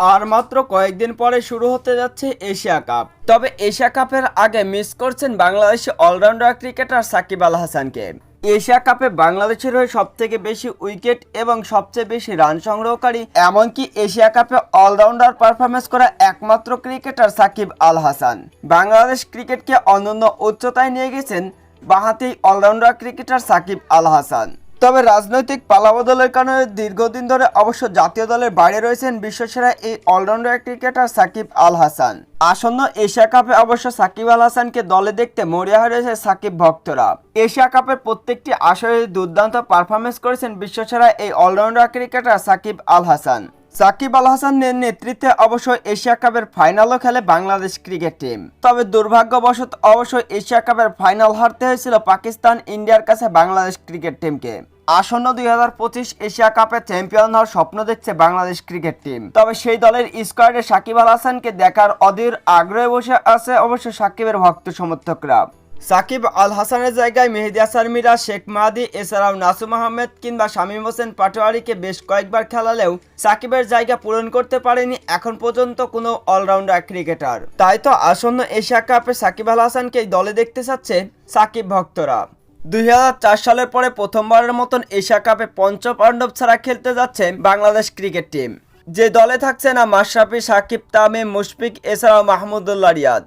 আর মাত্র কয়েকদিন পরে শুরু হতে যাচ্ছে এশিয়া কাপ। তবে এশিয়া কাপের আগে মিস করছেন বাংলাদেশি অলরাউন্ডার ক্রিকেটার সাকিব আল হাসানকে। এশিয়া কাপে বাংলাদেশের হয়ে সবথেকে বেশি উইকেট এবং সবচেয়ে বেশি রান সংগ্রহকারী, এমনকি এশিয়া কাপে অলরাউন্ডার পারফরমেন্স করা একমাত্র ক্রিকেটার সাকিব আল হাসান। বাংলাদেশ ক্রিকেটকে অনন্য উচ্চতায় নিয়ে গেছেন বাহাতি অলরাউন্ডার ক্রিকেটার সাকিব আল হাসান। তবে রাজনৈতিক পালাবদলের কারণে দীর্ঘদিন ধরে অবশ্য জাতীয় দলের বাইরে রয়েছেন বিশ্বসেরা এই অলরাউন্ডার ক্রিকেটার সাকিব আল হাসান। আসন্ন এশিয়া কাপে অবশ্য সাকিব আল হাসানকে দলে দেখতে মরিয়া হয়েছে সাকিব ভক্তরা। এশিয়া কাপের প্রত্যেকটি আসরে দুর্দান্ত পারফরমেন্স করেছেন বিশ্বসেরা এই অলরাউন্ডার ক্রিকেটার সাকিব আল হাসান। সাকিব আল হাসানের নেতৃত্বে অবশ্য এশিয়া কাপের ফাইনালও খেলে বাংলাদেশ ক্রিকেট টিম। তবে দুর্ভাগ্যবশত অবশ্য এশিয়া কাপের ফাইনাল হারতে হয়েছিল পাকিস্তান ইন্ডিয়ার কাছে বাংলাদেশ ক্রিকেট টিমকে। আসন্ন দুই হাজার পঁচিশ এশিয়া কাপে চ্যাম্পিয়ন হওয়ার স্বপ্ন দেখছে বাংলাদেশ ক্রিকেট টিম। তবে সেই দলের স্কোয়াডে সাকিব আল হাসানকে দেখার অধীর আগ্রহে বসে আছে অবশ্য সাকিবের ভক্ত সমর্থকরা। সাকিব আল হাসানের জায়গায় মেহেদি হাসান মিরা, শেখ মাহাদি, এছাড়াও নাসুম আহমেদ কিংবা শামীম হোসেন পাটোয়ারিকে বেশ কয়েকবার খেলালেও সাকিবের জায়গা পূরণ করতে পারেনি এখন পর্যন্ত কোনো অলরাউন্ডার ক্রিকেটার তাই তো আসন্ন এশিয়া কাপে সাকিব আল হাসানকেই দলে দেখতে চাচ্ছে সাকিব ভক্তরা। দুই হাজার চার সালের পরে প্রথমবারের মতন এশিয়া কাপে পঞ্চ পাণ্ডব ছাড়া খেলতে যাচ্ছে বাংলাদেশ ক্রিকেট টিম। যে দলে থাকছে না, মাশরাফি, সাকিব, তামিম, মুশফিক, এছাড়াও মাহমুদুল্লাহ, রিয়াদ।